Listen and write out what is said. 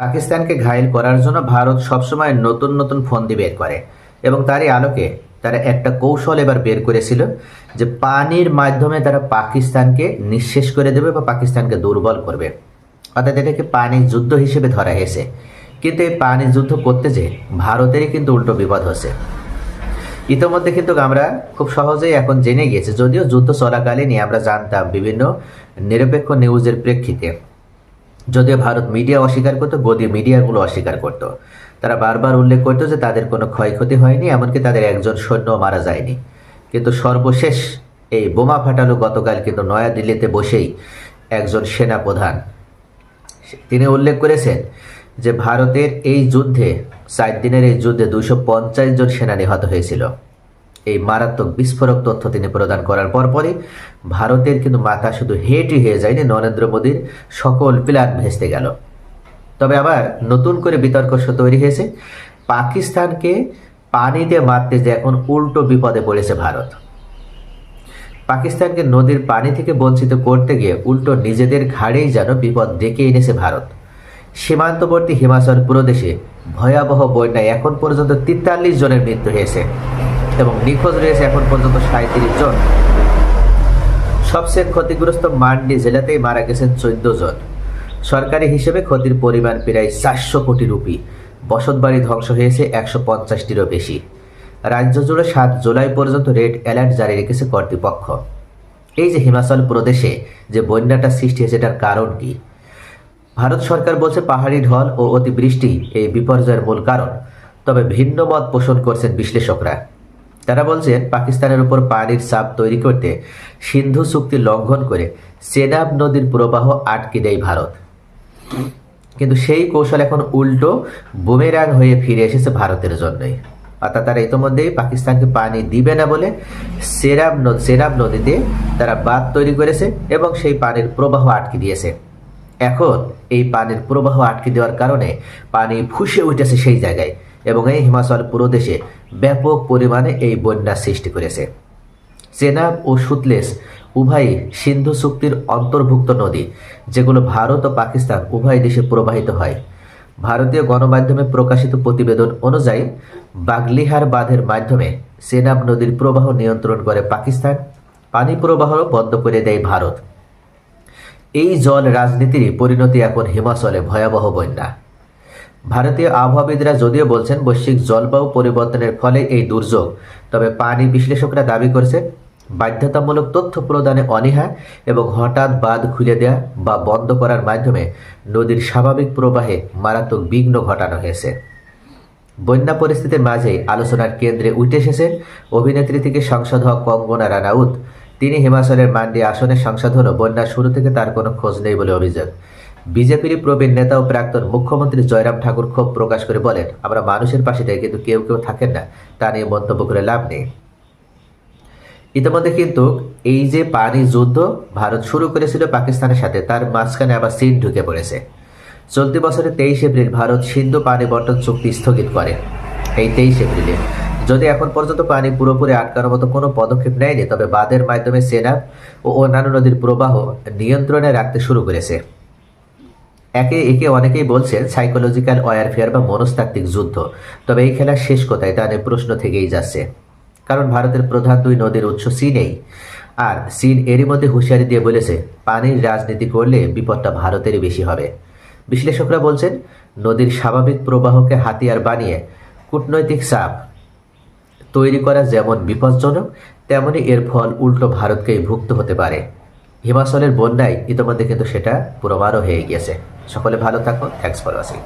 পাকিস্তানকে ঘায়েল করার জন্য ভারত সবসময় নতুন নতুন ফন্দি বের করে। এবং তারই আলোকে তারা একটা কৌশল এবার বের করেছিল যে পানির মাধ্যমে তারা পাকিস্তানকে নিঃশেষ করে দেবে বা পাকিস্তানকে দুর্বল করবে। অর্থাৎ এটাকে পানি যুদ্ধ হিসেবে ধরা হয়েছে। কিন্তু এই পানি যুদ্ধ করতে যে ভারতেরই কিন্তু উল্টো বিপদ হচ্ছে। ইতোমধ্যে কিন্তু আমরা খুব সহজেই এখন জেনে গিয়েছি, যদিও যুদ্ধ চলাকালীনই আমরা জানতাম বিভিন্ন নিরপেক্ষ নিউজের প্রেক্ষিতে। যদিও ভারত মিডিয়া অস্বীকার করতো, গদি মিডিয়াগুলো অস্বীকার করতো। তারা বারবার উল্লেখ করতো যে তাদের কোনো ক্ষয়ক্ষতি হয়নি, এমনকি তাদের একজন সৈন্য মারা যায়নি। কিন্তু সর্বশেষ এই বোমা ফাটালো গতকাল কিন্তু নয়াদিল্লিতে বসেই একজন সেনা প্রধান তিনি উল্লেখ করেছেন যে ভারতের এই যুদ্ধে চার দিনের এই যুদ্ধে দুশো জন সেনা নিহত হয়েছিল। এই মারাত্মক বিস্ফোরক তথ্য তিনি প্রদান করার পরপরই ভারতের কিন্তু মাথা শুধু হেঁটই হয়ে যায়নি, নরেন্দ্র মোদীর সকল প্ল্যান ভেস্তে গেল। তবে আবার নতুন করে বিতর্ক তৈরি হয়েছে, পাকিস্তানকে পানিতে মারতে যে এখন উল্টো বিপদে পড়েছে ভারত। পাকিস্তানকে নদীর পানি থেকে বঞ্চিত করতে গিয়ে উল্টো নিজেদের ঘাড়েই যেন বিপদ ডেকে এনেছে ভারত। সীমান্তবর্তী হিমাচল প্রদেশে ভয়াবহ বন্যায় এখন পর্যন্ত তেতাল্লিশ জনের মৃত্যু হয়েছে। এবং নিখোঁজ রয়েছে এখন পর্যন্ত সাঁত্রিশ জন। সবচেয়ে ক্ষতিগ্রস্ত মান্ডি জেলাতেই মারা গেছেন চোদ্দ জন। সরকারি হিসেবে ক্ষতির পরিমাণ প্রায় চারশো কোটি রুপি। বসতবাড়ি ধ্বংস হয়েছে একশো পঞ্চাশটিরও বেশি। রাজ্য জুড়ে সাত জুলাই পর্যন্ত রেড অ্যালার্ট জারি রেখেছে কর্তৃপক্ষ। এই যে হিমাচল প্রদেশে যে বন্যাটা সৃষ্টি হয়েছে এটার কারণ কি? ভারত সরকার বলছে পাহাড়ি ঢল ও অতিবৃষ্টি এই বিপর্যয়ের মূল কারণ। তবে ভিন্ন মত পোষণ করছেন বিশ্লেষকরা। তারা বলছেন পাকিস্তানের উপর পানির চাপ তৈরি করতে সিন্ধু চুক্তি লঙ্ঘন করে সেনাব নদীর প্রবাহ আটকে দেয় ভারত। কিন্তু সেই কৌশল এখন উল্টো বুমেরাং হয়ে ফিরে এসেছে ভারতের জন্যই। অর্থাৎ তারা ইতোমধ্যেই পাকিস্তানকে পানি দিবে না বলে সেরাব সেরাব নদীতে তারা বাঁধ তৈরি করেছে এবং সেই পানির প্রবাহ আটকে দিয়েছে। এখন এই পানির প্রবাহ আটকে দেওয়ার কারণে পানি ফুসে উঠেছে সেই জায়গায়। এবং এই হিমাচল প্রদেশে ব্যাপক পরিমাণে এই বন্যা সৃষ্টি করেছে। চেনাব ও সুতলেস উভয়ই সিন্ধু চুক্তির অন্তর্ভুক্ত নদী, যেগুলো ভারত ও পাকিস্তান উভয় দেশে প্রবাহিত হয়। ভারতীয় গণমাধ্যমে প্রকাশিত প্রতিবেদন অনুযায়ী, বাগলিহার বাঁধের মাধ্যমে সেনাব নদীর প্রবাহ নিয়ন্ত্রণ করে পাকিস্তান, পানি প্রবাহ বন্ধ করে দেয় ভারত। এই জল রাজনীতির পরিণতি এখন হিমাচলে ভয়াবহ বন্যা। ভারতীয় আবহাওয়াবিদরা যদিও বলছেন বৈশ্বিক জলবায়ু পরিবর্তনের ফলে এই দুর্যোগ, তবে পানি বিশ্লেষকরা দাবি করছে বাধ্যতামূলক তথ্য প্রদানে অনীহা এবং হঠাৎ বাঁধ খুলে দেওয়া বা বন্ধ করার মাধ্যমে নদীর স্বাভাবিক প্রবাহে মারাত্মক বিঘ্ন ঘটানো হয়েছে। বন্যা পরিস্থিতির মাঝেই আলোচনার কেন্দ্রে উঠে এসেছেন অভিনেত্রী থেকে সংসদ হওয়া কঙ্গনা রানাউত। তিনি হিমাচলের মান্ডি আসনের সংসদ হল বন্যার শুরু থেকে তার কোনো খোঁজ নেই বলে অভিযোগ। বিজেপির প্রবীণ নেতা ও প্রাক্তন মুখ্যমন্ত্রী জয়রাম ঠাকুর ক্ষোভ প্রকাশ করে বলেন, আমরা মানুষের পাশে থাকি কিন্তু কেউ কেউ থাকেন না। তা নিয়ে মন্তব্য করে লাভ নেই। ইতিমধ্যে কিন্তু এই যে পানি যুদ্ধ, ভারত শুরু করেছিল পাকিস্তানের সাথে, তার মাঝখানে আবার চীন ঢুকে পড়েছে। চলতি বছরের তেইশ এপ্রিল ভারত সিন্ধু পানি বন্টন চুক্তি স্থগিত করে। এই তেইশ এপ্রিলে। যদি এখন পর্যন্ত পানি পুরোপুরি আটকানোর মতো কোনো পদক্ষেপ নেয়নি, তবে বাঁধের মাধ্যমে সেনা ও অন্যান্য নদীর প্রবাহ নিয়ন্ত্রণে রাখতে শুরু করেছে। একে একে অনেকেই বলছেন সাইকোলজিক্যাল ওয়ারফেয়ার বা মনস্তাত্ত্বিক যুদ্ধ। তবে এই খেলার শেষ কোথায় তা নিয়ে প্রশ্ন থেকেই যাচ্ছে। কারণ ভারতের প্রধান দুই নদীর উৎস চীনেই। আর চীন এরই মধ্যে হুঁশিয়ারি দিয়ে বলেছে, পানির রাজনীতি করলে বিপদটা ভারতেরই বেশি হবে। বিশ্লেষকরা বলছেন, নদীর স্বাভাবিক প্রবাহকে হাতিয়ার বানিয়ে কূটনৈতিক চাপ তৈরি করা যেমন বিপজ্জনক, তেমনি এর ফল উল্টো ভারতকেই ভুক্ত হতে পারে। হিমাচলের বন্যায় ইতিমধ্যে কিন্তু সেটা প্রমাণও হয়ে গিয়েছে। সকলে ভালো থাকো থ্যাংকস ফর ওয়াচিং